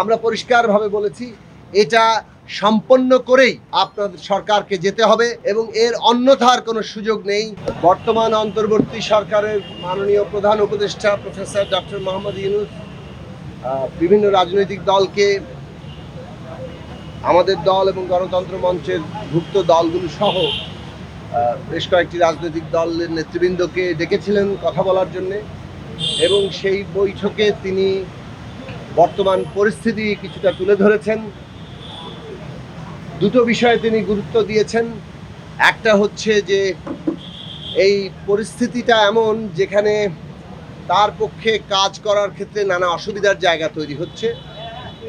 আমরা পরিষ্কারভাবে বলেছি, এটা সম্পন্ন করেই আপনাদের সরকারকে যেতে হবে এবং এর অন্যথার কোনো সুযোগ নেই। বর্তমান অন্তর্বর্তী সরকারের মাননীয় প্রধান উপদেষ্টা প্রফেসর ডক্টর মোহাম্মদ ইউনুস বিভিন্ন রাজনৈতিক দলকে, আমাদের দল এবং গণতন্ত্র মঞ্চের ভুক্ত দলগুলো সহ বেশ কয়েকটি রাজনৈতিক দলের নেতৃবৃন্দকে ডেকেছিলেন কথা বলার জন্য এবং সেই বৈঠকে তিনি বর্তমান পরিস্থিতি কিছুটা তুলে ধরেছেন। দুটো বিষয়ে তিনি গুরুত্ব দিয়েছেন। একটা হচ্ছে যে, এই পরিস্থিতিটা এমন যেখানে তার পক্ষে কাজ করার ক্ষেত্রে নানা অসুবিধার জায়গা তৈরি হচ্ছে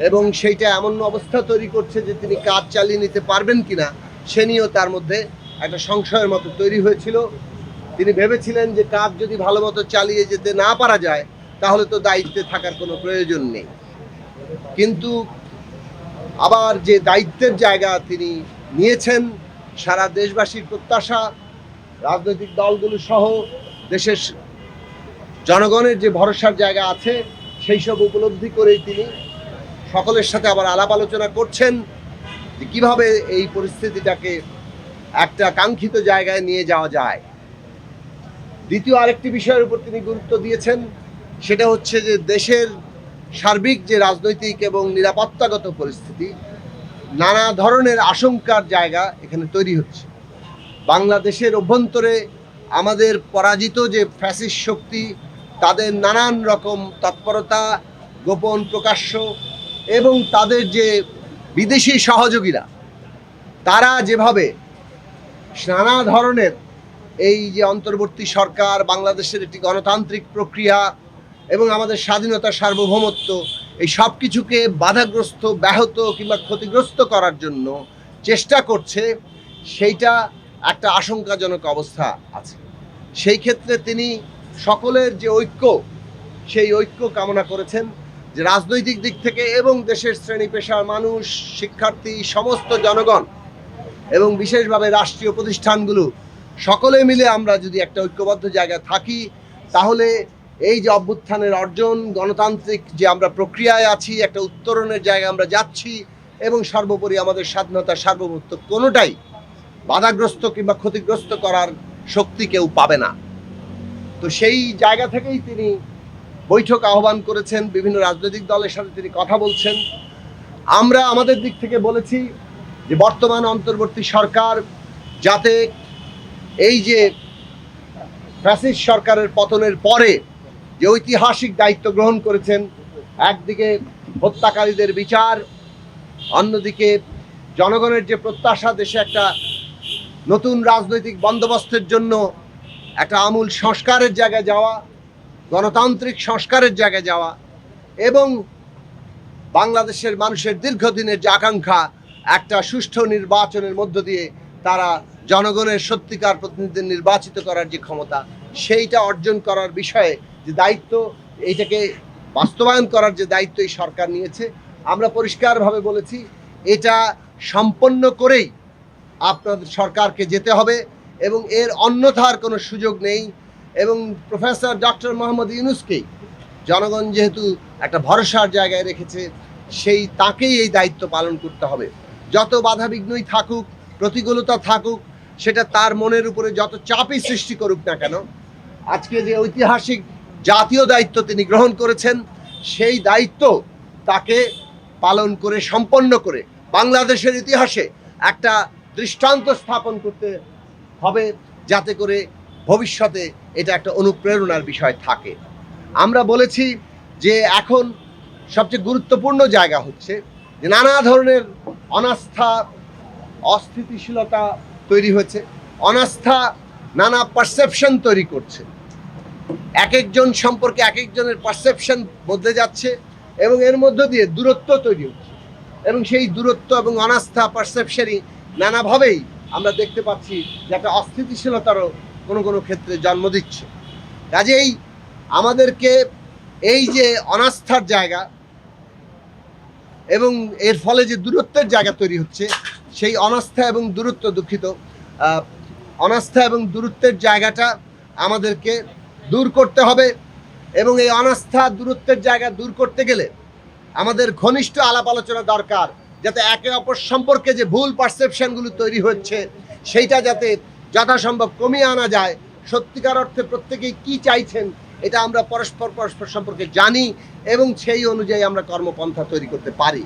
এবং সেইটা এমন অবস্থা তৈরি করছে যে তিনি কাজ চালিয়ে নিতে পারবেন কিনা সে নিয়েও তার মধ্যে একটা সংশয়ের মতো তৈরি হয়েছিল। তিনি ভেবেছিলেন যে কাজ যদি ভালো মতো চালিয়ে যেতে না পারা যায়, তাহলে তো দায়িত্বে থাকার কোনো প্রয়োজন নেই। কিন্তু আবার যে দায়িত্বের জায়গা তিনি নিয়েছেন, সারা দেশবাসীর প্রত্যাশা, রাজনৈতিক দলগুলো সহ দেশের জনগণের যে ভরসার জায়গা আছে, সেই সব উপলব্ধি করেই তিনি সকলের সাথে আবার আলাপ আলোচনা করছেন যে কীভাবে এই পরিস্থিতিটাকে একটা কাঙ্ক্ষিত জায়গায় নিয়ে যাওয়া যায়। দ্বিতীয় আরেকটি বিষয়ের উপর তিনি গুরুত্ব দিয়েছেন, সেটা হচ্ছে যে দেশের সার্বিক যে রাজনৈতিক এবং নিরাপত্তাগত পরিস্থিতি, নানা ধরনের আশঙ্কার জায়গা এখানে তৈরি হচ্ছে। বাংলাদেশের অভ্যন্তরে আমাদের পরাজিত যে ফ্যাসিস শক্তি, তাদের নানান রকম তৎপরতা, গোপন প্রকাশ্য এবং তাদের যে বিদেশি সহযোগীরা, তারা যেভাবে নানা ধরনের এই যে অন্তর্বর্তী সরকার, বাংলাদেশের একটি গণতান্ত্রিক প্রক্রিয়া এবং আমাদের স্বাধীনতা, সার্বভৌমত্ব, এই সব কিছুকে বাধাগ্রস্ত, ব্যাহত কিংবা ক্ষতিগ্রস্ত করার জন্য চেষ্টা করছে, সেইটা একটা আশঙ্কাজনক অবস্থা আছে। সেই ক্ষেত্রে তিনি সকলের যে ঐক্য, সেই ঐক্য কামনা করেছেন যে রাজনৈতিক দিক থেকে এবং দেশের শ্রেণি পেশার মানুষ, শিক্ষার্থী, সমস্ত জনগণ এবং বিশেষভাবে রাষ্ট্রীয় প্রতিষ্ঠানগুলো, সকলে মিলে আমরা যদি একটা ঐক্যবদ্ধ জায়গায় থাকি, তাহলে এই যে অভ্যুত্থানের অর্জন, গণতান্ত্রিক যে আমরা প্রক্রিয়ায় আছি, একটা উত্তরণের জায়গায় আমরা যাচ্ছি এবং সর্বোপরি আমাদের স্বাধীনতা, সার্বভৌমত্ব কোনোটাই বাধাগ্রস্ত কিংবা ক্ষতিগ্রস্ত করার শক্তি কেউ পাবে না। তো সেই জায়গা থেকেই তিনি বৈঠক আহ্বান করেছেন, বিভিন্ন রাজনৈতিক দলের সাথে তিনি কথা বলছেন। আমরা আমাদের দিক থেকে বলেছি যে বর্তমান অন্তর্বর্তী সরকার যাতে এই যে ফ্যাসিস্ট সরকারের পতনের পরে যে ঐতিহাসিক দায়িত্ব গ্রহণ করেছেন, একদিকে হত্যাকারীদের বিচার, অন্যদিকে জনগণের যে প্রত্যাশা দেশে একটা নতুন রাজনৈতিক বন্দোবস্তের জন্য একটা আমূল সংস্কারের জায়গায় যাওয়া, গণতান্ত্রিক সংস্কারের জায়গায় যাওয়া এবং বাংলাদেশের মানুষের দীর্ঘদিনের যে আকাঙ্ক্ষা, একটা সুষ্ঠু নির্বাচনের মধ্য দিয়ে তারা জনগণের সত্যিকার প্রতিনিধি নির্বাচিত করার যে ক্ষমতা, সেইটা অর্জন করার বিষয়ে যে দায়িত্ব, এইটাকে বাস্তবায়ন করার যে দায়িত্ব এই সরকার নিয়েছে, আমরা পরিষ্কারভাবে বলেছি, এটা সম্পন্ন করেই আপনাদের সরকারকে যেতে হবে এবং এর অন্যথার কোনো সুযোগ নেই এবং প্রফেসর ডক্টর মোহাম্মদ ইউনুসকে জনগণ যেহেতু একটা ভরসার জায়গায় রেখেছে, সেই তাকেই এই দায়িত্ব পালন করতে হবে। যত বাধাবিঘ্নই থাকুক, প্রতিকূলতা থাকুক, সেটা তার মনের উপরে যত চাপই সৃষ্টি করুক না কেন, আজকে যে ঐতিহাসিক জাতীয় দায়িত্ব তিনি গ্রহণ করেছেন, সেই দায়িত্ব তাকে পালন করে, সম্পন্ন করে বাংলাদেশের ইতিহাসে একটা দৃষ্টান্ত স্থাপন করতে হবে যাতে করে ভবিষ্যতে এটা একটা অনুপ্রেরণার বিষয় থাকে। আমরা বলেছি যে এখন সবচেয়ে গুরুত্বপূর্ণ জায়গা হচ্ছে যে নানা ধরনের অনাস্থা, অস্থিতিশীলতা তৈরি হয়েছে, অনাস্থা, নানা পারসেপশন তৈরি করছে। এক একজন সম্পর্কে এক একজনের পারসেপশন বদলে যাচ্ছে এবং এর মধ্য দিয়ে দূরত্ব তৈরি হচ্ছে। এবং সেই দূরত্ব এবং অনাস্থা পারসেপশনই নানাভাবেই আমরা দেখতে পাচ্ছি যে একটা অস্থিতিশীলতারও কোনো কোনো ক্ষেত্রে জন্ম দিচ্ছে। কাজেই আমাদেরকে এই যে অনাস্থার জায়গা এবং এর ফলে যে দূরত্বের জায়গা তৈরি হচ্ছে, সেই অনাস্থা এবং দূরত্ব দুঃখিত। অনাস্থা এবং দূরত্বের জায়গাটা আমাদেরকে দূর করতে হবে এবং এই অনাস্থা দূরত্বের জায়গা দূর করতে গেলে আমাদের ঘনিষ্ঠ আলাপ আলোচনা দরকার, যাতে একে অপর সম্পর্কে যে ভুল পারসেপশনগুলো তৈরি হচ্ছে, সেইটা যাতে যথাসম্ভব কমিয়ে আনা যায়। সত্যিকার অর্থে প্রত্যেকেই কি চাইছেন, এটা আমরা পরস্পর পরস্পর সম্পর্কে জানি এবং সেই অনুযায়ী আমরা কর্মপন্থা তৈরি করতে পারি।